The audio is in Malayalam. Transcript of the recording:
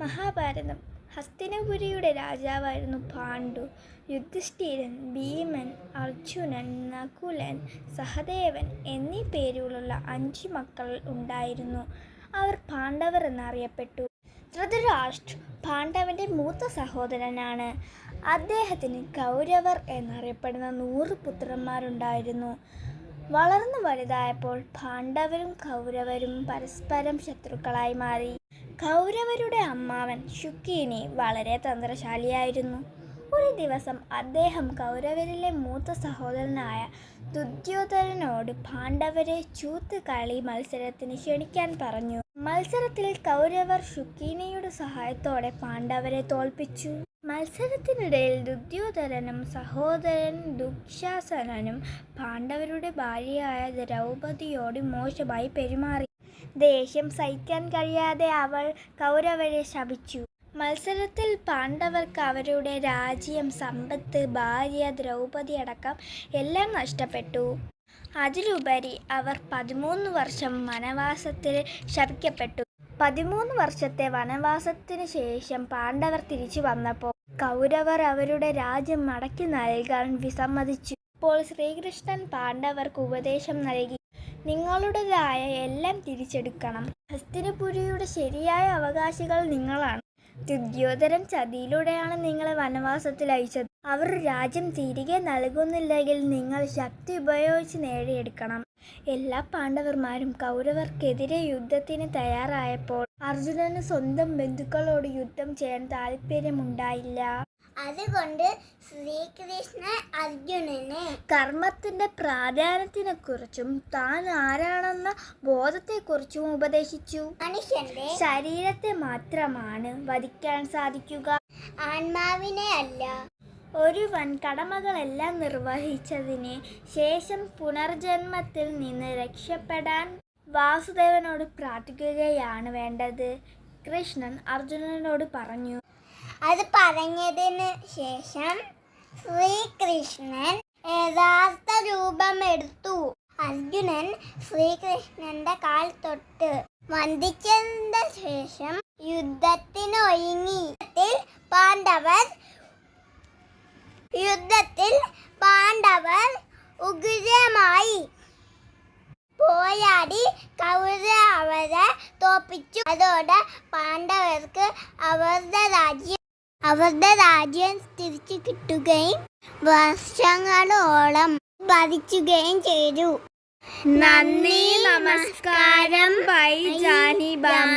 മഹാഭാരതം. ഹസ്തിനപുരിയുടെ രാജാവായിരുന്നു പാണ്ഡു. യുധിഷ്ഠിരൻ ഭീമൻ അർജുനൻ നകുലൻ സഹദേവൻ എന്നീ പേരുകളുള്ള അഞ്ച് മക്കൾ ഉണ്ടായിരുന്നു. അവർ പാണ്ഡവർ എന്നറിയപ്പെട്ടു. ധൃതരാഷ്ട്ര പാണ്ഡവന്റെ മൂത്ത സഹോദരനാണ്. അദ്ദേഹത്തിന് കൗരവർ എന്നറിയപ്പെടുന്ന നൂറ് പുത്രന്മാരുണ്ടായിരുന്നു. വളർന്നു വലുതായപ്പോൾ പാണ്ഡവരും കൗരവരും പരസ്പരം ശത്രുക്കളായി മാറി. കൗരവരുടെ അമ്മാവൻ ശുക്കീനി വളരെ തന്ത്രശാലിയായിരുന്നു. ഒരു ദിവസം അദ്ദേഹം കൗരവരിലെ മൂത്ത സഹോദരനായ ദുര്യോധനനോട് പാണ്ഡവരെ ചൂത്ത് കളി മത്സരത്തിന് ക്ഷണിക്കാൻ പറഞ്ഞു. മത്സരത്തിൽ കൗരവർ ശുക്കീനിയുടെ സഹായത്തോടെ പാണ്ഡവരെ തോൽപ്പിച്ചു. മത്സരത്തിനിടയിൽ ദുര്യോധനനും സഹോദരൻ ദുഃശാസനനും പാണ്ഡവരുടെ ഭാര്യയായ ദ്രൗപതിയോട് മോശമായി പെരുമാറി. ദേഷ്യം സഹിക്കാൻ കഴിയാതെ അവൾ കൗരവരെ ശപിച്ചു. മത്സരത്തിൽ പാണ്ഡവർക്ക് അവരുടെ രാജ്യം സമ്പത്ത് ഭാര്യ ദ്രൗപദി അടക്കം എല്ലാം നഷ്ടപ്പെട്ടു. അതിലുപരി അവർ പതിമൂന്ന് വർഷം വനവാസത്തിൽ ശപിക്കപ്പെട്ടു. പതിമൂന്ന് വർഷത്തെ വനവാസത്തിന് ശേഷം പാണ്ഡവർ തിരിച്ചു വന്നപ്പോൾ കൗരവർ അവരുടെ രാജ്യം മടക്കി നൽകാൻ വിസമ്മതിച്ചു. അപ്പോൾ ശ്രീകൃഷ്ണൻ പാണ്ഡവർക്ക് ഉപദേശം നൽകി നിങ്ങളുടേതായ എല്ലാം തിരിച്ചെടുക്കണം. ഹസ്തിനപുരിയുടെ ശരിയായ അവകാശികൾ നിങ്ങളാണ്. ദുര്യോധനൻ ചതിയിലൂടെയാണ് നിങ്ങളെ വനവാസത്തിൽ അയച്ചത്. അവർ രാജ്യം തിരികെ നൽകുന്നില്ലെങ്കിൽ നിങ്ങൾ ശക്തി ഉപയോഗിച്ച് നേടിയെടുക്കണം. എല്ലാ പാണ്ഡവർമാരും കൗരവർക്കെതിരെ യുദ്ധത്തിന് തയ്യാറായപ്പോൾ അർജുനന് സ്വന്തം ബന്ധുക്കളോട് യുദ്ധം ചെയ്യാൻ താല്പര്യമുണ്ടായില്ല അതുകൊണ്ട് ശ്രീകൃഷ്ണ അർജുനനെ കർമ്മത്തിന്റെ പ്രാധാന്യത്തിനെക്കുറിച്ചും താൻ ആരാണെന്ന ബോധത്തെക്കുറിച്ചും ഉപദേശിച്ചു. മനുഷ്യന്റെ ശരീരത്തെ മാത്രമാണ് വധിക്കാൻ സാധിക്കുക. ആത്മാവിനെ അല്ല. ഒരുവൻ കടമകളെല്ലാം നിർവഹിച്ചതിന് ശേഷം പുനർജന്മത്തിൽ നിന്ന് രക്ഷപ്പെടാൻ വാസുദേവനോട് പ്രാർത്ഥിക്കുകയാണ് വേണ്ടത്. കൃഷ്ണൻ അർജുനനോട് പറഞ്ഞു അത് പറഞ്ഞതിന് ശേഷം ശ്രീകൃഷ്ണൻ യഥാർത്ഥ രൂപമെടുത്തു. അർജുനൻ ശ്രീകൃഷ്ണന്റെ കാൽ തൊട്ട് വന്ദിച്ചതിന്റെ ശേഷം യുദ്ധത്തിന് ഒരുങ്ങി പാണ്ഡവർ യുദ്ധത്തിൽ പാണ്ഡവർ ഉഗ്രമായി പോരാടി കൗര അവരെ തോപ്പിച്ചു. അതോടെ പാണ്ഡവർക്ക് അവരുടെ രാജ്യം അവരുടെ രാജ്യം തിരിച്ചു കിട്ടുകയും വർഷങ്ങളോളം ഭരിക്കുകയും ചെയ്തു. നന്ദി നമസ്കാരം. ബൈ ജാനി ബാമ.